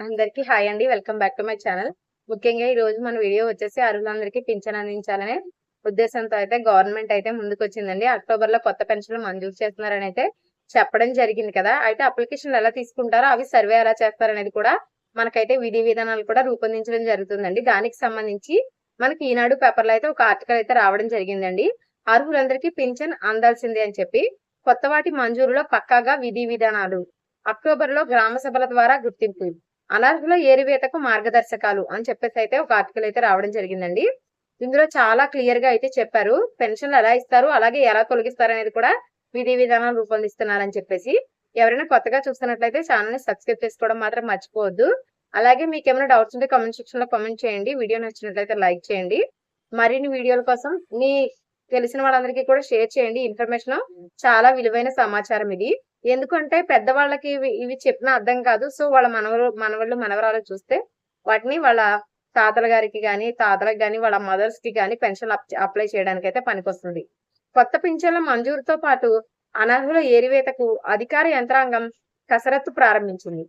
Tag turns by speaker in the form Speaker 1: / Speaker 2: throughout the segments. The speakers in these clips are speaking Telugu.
Speaker 1: అందరికీ హాయ్ అండి. Welcome back to my channel. ముఖ్యంగా ఈ రోజు మన వీడియో వచ్చేసి అర్హులందరికీ పింఛన్ అందించాలనే ఉద్దేశంతో అయితే గవర్నమెంట్ అయితే ముందుకు వచ్చిందండి అక్టోబర్లో కొత్త పెన్షన్లు మంజూరు చేస్తున్నారని అయితే చెప్పడం జరిగింది కదా. అయితే అప్లికేషన్లు ఎలా తీసుకుంటారో అవి సర్వే ఎలా చేస్తారనేది కూడా మనకైతే విధి విధానాలు కూడా రూపొందించడం జరుగుతుందండి. దానికి సంబంధించి మనకి ఈనాడు పేపర్లో అయితే ఒక ఆర్టికల్ అయితే రావడం జరిగిందండి. అర్హులందరికీ పింఛన్ అందాల్సిందే అని చెప్పి కొత్త వాటి మంజూరులో పక్కాగా విధి విధానాలు అక్టోబర్లో గ్రామ సభల ద్వారా గుర్తింపు అనర్హుల ఏరివేతకు మార్గదర్శకాలు అని చెప్పేసి అయితే ఒక ఆర్టికల్ అయితే రావడం జరిగిందండి. ఇందులో చాలా క్లియర్గా అయితే చెప్పారు. పెన్షన్లు ఎలా ఇస్తారు? అలాగే ఎలా తొలగిస్తారు అనేది కూడా విధి విధానాలు రూపొందిస్తున్నారని చెప్పేసి. ఎవరైనా కొత్తగా చూస్తున్నట్లయితే ఛానల్ని సబ్స్క్రైబ్ చేసుకోవడం మాత్రం మర్చిపోవద్దు. అలాగే మీకు ఏమైనా డౌట్స్ ఉంటే కామెంట్ సెక్షన్లో కామెంట్ చేయండి. వీడియో నచ్చినట్లయితే లైక్ చేయండి. మరిన్ని వీడియోల కోసం మీ తెలిసిన వాళ్ళందరికీ కూడా షేర్ చేయండి. ఇన్ఫర్మేషన్ చాలా విలువైన సమాచారం ఇది. ఎందుకంటే పెద్దవాళ్ళకి ఇవి ఇవి చెప్పిన అర్థం కాదు. సో వాళ్ళ మనవరు మనవళ్ళు మనవరాలు చూస్తే వాటిని వాళ్ళ తాతల గారికి కానీ తాతలకు కానీ వాళ్ళ మదర్స్కి కానీ పెన్షన్ అప్లై చేయడానికి అయితే పనికొస్తుంది. కొత్త పింఛన్ల మంజూరుతో పాటు అనర్హుల ఏరివేతకు అధికార యంత్రాంగం కసరత్తు ప్రారంభించింది.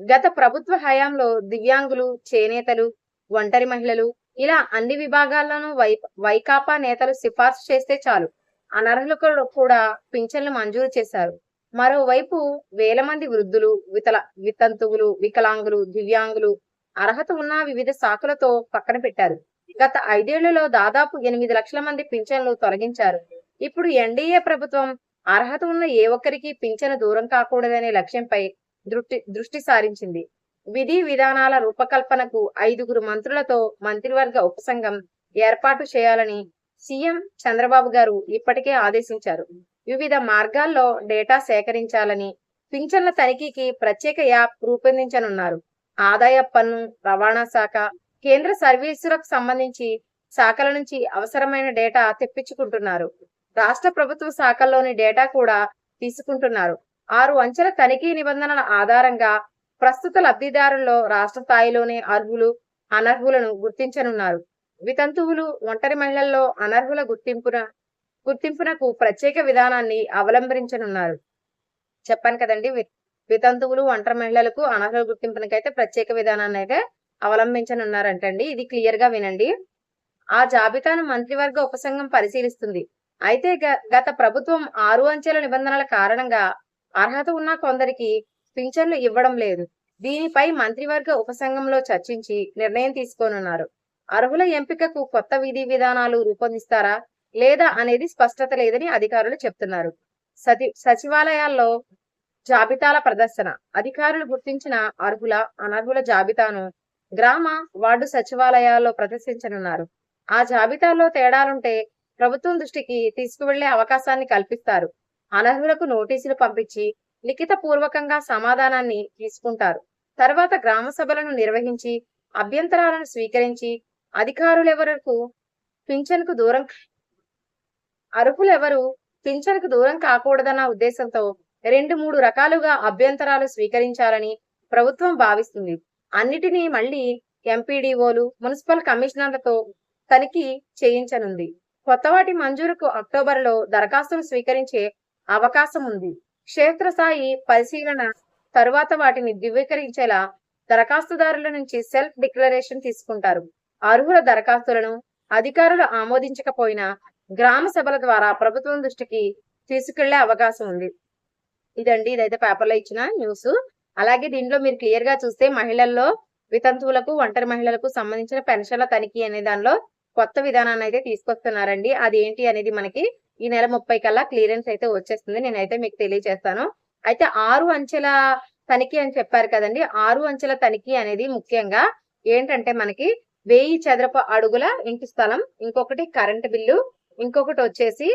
Speaker 1: గత ప్రభుత్వ హయాంలో దివ్యాంగులు చేనేతలు ఒంటరి మహిళలు ఇలా అన్ని విభాగాల్లోనూ వై వైకాపా నేతలు సిఫార్సు చేస్తే చాలు. అనర్హులకు కూడా పింఛన్లు మంజూరు చేశారు. మరోవైపు వేల మంది వృద్ధులు వితల వితంతువులు వికలాంగులు దివ్యాంగులు అర్హత ఉన్న వివిధ శాఖలతో పక్కన పెట్టారు. గత ఐదేళ్ళలో దాదాపు ఎనిమిది లక్షల మంది పింఛన్లు తొలగించారు. ఇప్పుడు ఎన్డీఏ ప్రభుత్వం అర్హత ఉన్న ఏ ఒక్కరికి పింఛను దూరం కాకూడదనే లక్ష్యంపై దృష్టి దృష్టి సారించింది. విధి విధానాల రూపకల్పనకు ఐదుగురు మంత్రులతో మంత్రివర్గ ఉపసంఘం ఏర్పాటు చేయాలని సీఎం చంద్రబాబు గారు ఇప్పటికే ఆదేశించారు. వివిధ మార్గాల్లో డేటా సేకరించాలని పింఛన్ల తనిఖీకి ప్రత్యేక యాప్ రూపొందించనున్నారు. ఆదాయ పన్ను రవాణా శాఖ కేంద్ర సర్వీసులకు సంబంధించి శాఖల నుంచి అవసరమైన డేటా తెప్పించుకుంటున్నారు. రాష్ట్ర ప్రభుత్వ శాఖల్లోని డేటా కూడా తీసుకుంటున్నారు. ఆరు అంచెల తనిఖీ నిబంధనల ఆధారంగా ప్రస్తుత లబ్ధిదారుల్లో రాష్ట్ర స్థాయిలోనే అర్హులు అనర్హులను గుర్తించనున్నారు. వితంతువులు ఒంటరి మహిళల్లో అనర్హుల గుర్తింపున గుర్తింపునకు ప్రత్యేక విధానాన్ని అవలంబించనున్నారు చెప్పాను కదండి వితంతువులు ఒంటరి మహిళలకు అనర్హుల గుర్తింపునకైతే ప్రత్యేక విధానాన్ని అయితే అవలంబించనున్నారంటండి. ఇది క్లియర్గా వినండి. ఆ జాబితాను మంత్రివర్గ ఉపసంఘం పరిశీలిస్తుంది. అయితే గత ప్రభుత్వం ఆరు అంచెల నిబంధనల కారణంగా అర్హత ఉన్న కొందరికి పింఛన్లు ఇవ్వడం లేదు. దీనిపై మంత్రివర్గ ఉపసంఘంలో చర్చించి నిర్ణయం తీసుకోనున్నారు. అర్హుల ఎంపికకు కొత్త విధి విధానాలు రూపొందిస్తారా లేదా అనేది స్పష్టత లేదని అధికారులు చెప్తున్నారు. సతి సచివాలయాల్లో జాబితాల ప్రదర్శన. అధికారులు గుర్తించిన అర్హుల అనర్హుల జాబితాను గ్రామ వార్డు సచివాలయాల్లో ప్రదర్శించనున్నారు. ఆ జాబితాలో తేడాలుంటే ప్రభుత్వం దృష్టికి తీసుకువెళ్ళే అవకాశాన్ని కల్పిస్తారు. అనర్హులకు నోటీసులు పంపించి లిఖిత పూర్వకంగా సమాధానాన్ని తీసుకుంటారు. తర్వాత గ్రామ సభలను నిర్వహించి అభ్యంతరాలను స్వీకరించి అధికారులెవరకు? పింఛన్కు దూరం అర్హులెవరు? పింఛన్కు దూరం కాకూడదన్న ఉద్దేశంతో రెండు మూడు రకాలుగా అభ్యంతరాలు స్వీకరించాలని ప్రభుత్వం భావిస్తుంది. అన్నిటినీ మళ్ళీ ఎంపీడీఓలు మున్సిపల్ కమిషనర్లతో తనిఖీ చేయించనుంది. కొత్త వాటి మంజూరుకు అక్టోబర్లో దరఖాస్తులు స్వీకరించే అవకాశం ఉంది. క్షేత్రస్థాయి పరిశీలన తరువాత వాటిని ధృవీకరించేలా దరఖాస్తుదారుల నుంచి సెల్ఫ్ డిక్లరేషన్ తీసుకుంటారు. అర్హుల దరఖాస్తులను అధికారులు ఆమోదించకపోయినా గ్రామ సభల ద్వారా ప్రభుత్వం దృష్టికి తీసుకెళ్ళే అవకాశం ఉంది. ఇదండి ఇదైతే పేపర్లో ఇచ్చిన న్యూస్. అలాగే దీంట్లో మీరు క్లియర్గా చూస్తే మహిళల్లో వితంతువులకు ఒంటరి మహిళలకు సంబంధించిన పెన్షన్ల తనిఖీ అనే దానిలో కొత్త విధానాన్ని అయితే తీసుకొస్తున్నారండి. అది ఏంటి అనేది మనకి ఈ నెల ముప్పై కల్లా క్లియరెన్స్ అయితే వచ్చేస్తుంది. నేనైతే మీకు తెలియజేస్తాను. అయితే ఆరు అంచెల తనిఖీ అని చెప్పారు కదండి. ఆరు అంచెల తనిఖీ అనేది ముఖ్యంగా ఏంటంటే మనకి వెయ్యి చదరపు అడుగుల ఇంటి స్థలం ఇంకొకటి కరెంట్ బిల్లు ఇంకొకటి వచ్చేసి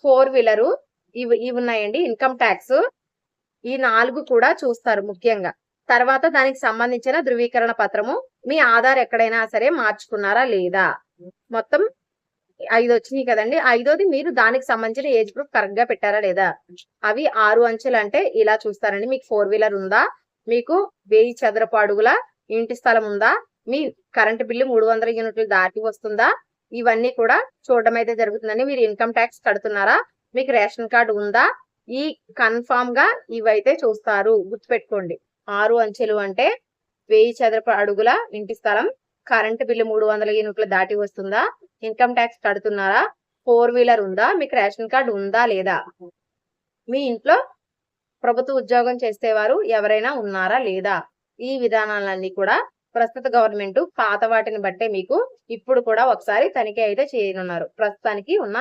Speaker 1: ఫోర్ వీలరు ఇవి ఇవి ఉన్నాయండి ఇన్కమ్ ట్యాక్స్ ఈ నాలుగు కూడా చూస్తారు ముఖ్యంగా. తర్వాత దానికి సంబంధించిన ధృవీకరణ పత్రము మీ ఆధార్ ఎక్కడైనా సరే మార్చుకున్నారా లేదా? మొత్తం ఐదు వచ్చినాయి కదండి. ఐదోది మీరు దానికి సంబంధించిన ఏజ్ గ్రూప్ కరెక్ట్గా పెట్టారా లేదా? అవి ఆరు అంచెలు అంటే ఇలా చూస్తారండి. మీకు ఫోర్ వీలర్ ఉందా? మీకు వెయ్యి చదరపు అడుగుల ఇంటి స్థలం ఉందా? మీ కరెంట్ బిల్లు మూడు వందల యూనిట్లు దాటి వస్తుందా? ఇవన్నీ కూడా చూడడం అయితే జరుగుతుందండి. మీరు ఇన్కమ్ ట్యాక్స్ కడుతున్నారా? మీకు రేషన్ కార్డు ఉందా? ఈ కన్ఫామ్గా ఇవైతే చూస్తారు. గుర్తుపెట్టుకోండి. ఆరు అంచెలు అంటే వెయ్యి చదరపు అడుగుల ఇంటి స్థలం. కరెంట్ బిల్లు మూడు వందల యూనిట్లు దాటి వస్తుందా? ఇన్కమ్ ట్యాక్స్ కడుతున్నారా? ఫోర్ వీలర్ ఉందా? మీకు రేషన్ కార్డు ఉందా లేదా? మీ ఇంట్లో ప్రభుత్వ ఉద్యోగం చేసేవారు ఎవరైనా ఉన్నారా లేదా? ఈ విధానాలన్నీ కూడా ప్రస్తుత గవర్నమెంట్ పాత వాటిని బట్టే మీకు ఇప్పుడు కూడా ఒకసారి తనిఖీ అయితే చేయనున్నారు. ప్రస్తుతానికి ఉన్న